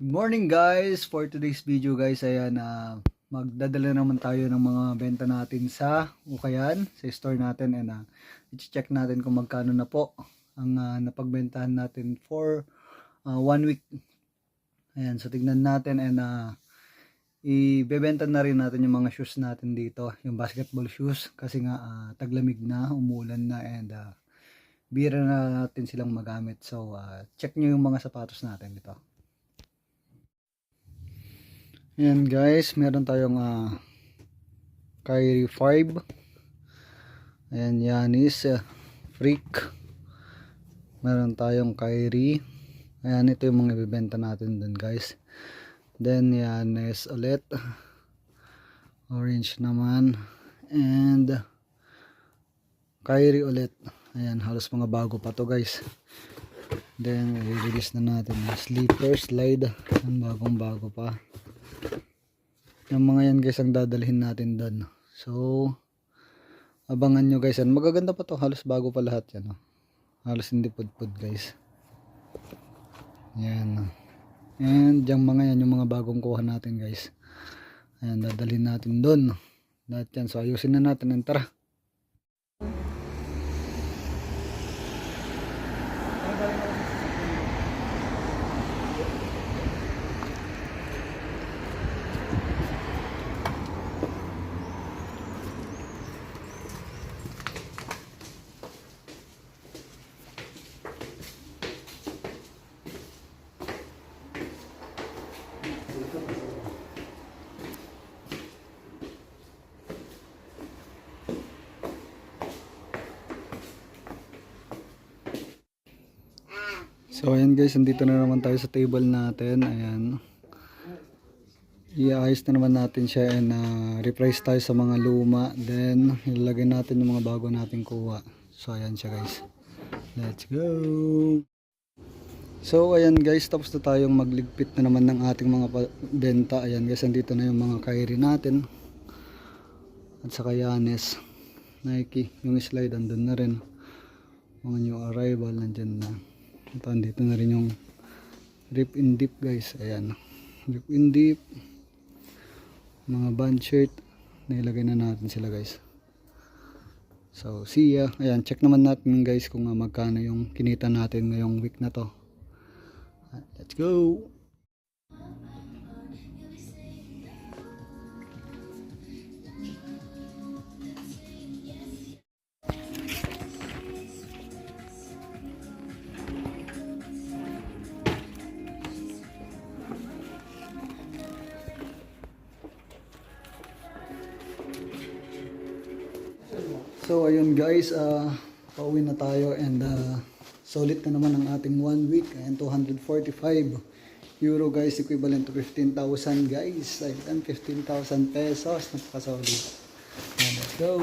Morning guys! For today's video guys, ayan, ah, magdadala naman tayo ng mga benta natin sa Ukayan, sa store natin and uh, i-check natin kung magkano na po ang ah, napagbentahan natin for ah, one week. Ayan, so tignan natin and uh, ibebenta na rin natin yung mga shoes natin dito, yung basketball shoes kasi nga ah, taglamig na, umulan na and uh, bira na natin silang magamit. So, ah, check nyo yung mga sapatos natin dito. Ayan guys, meron tayong uh, Kyrie 5. Ayan, Yanis, uh, Freak. Meron tayong Kyrie. Ayan, ito yung mga ibibenta natin dun guys. Then, Yanis ulit. Orange naman. And, Kyrie ulit. Ayan, halos mga bago pa to guys. Then, i-release na natin sleeper slide. Ayan, bagong bago pa. Yung mga yan guys ang dadalhin natin doon. So, abangan nyo guys. Yan. Magaganda pa to. Halos bago pa lahat yan. Oh. Halos hindi pudpud guys. Yan. And yung mga yan, yung mga bagong kuha natin guys. Ayan, dadalhin natin doon. Lahat yan. So, ayusin na natin. Yan, tara. So ayan guys, nandito na naman tayo sa table natin. Ayan. Iayos na naman natin siya and uh, reprice tayo sa mga luma. Then ilalagay natin yung mga bago nating kuha. So ayan siya guys. Let's go! So ayan guys, tapos na tayong magligpit na naman ng ating mga benta. Ayan guys, nandito na yung mga Kyrie natin. At saka Yanis. Nike, yung slide andun na rin. Mga new arrival nandyan na. Ito, andito na rin yung rip in deep guys. Ayan. Rip in deep. Mga band shirt. Nailagay na natin sila guys. So, see ya. Ayan, check naman natin guys kung uh, magkano yung kinita natin ngayong week na to. Ah, Let's go! So ayun guys, uh, pauwi na tayo and uh, solid na naman ang ating one week and 245 euro guys equivalent to 15,000 guys. Ayun 15,000 pesos. Napakasolid. And let's go.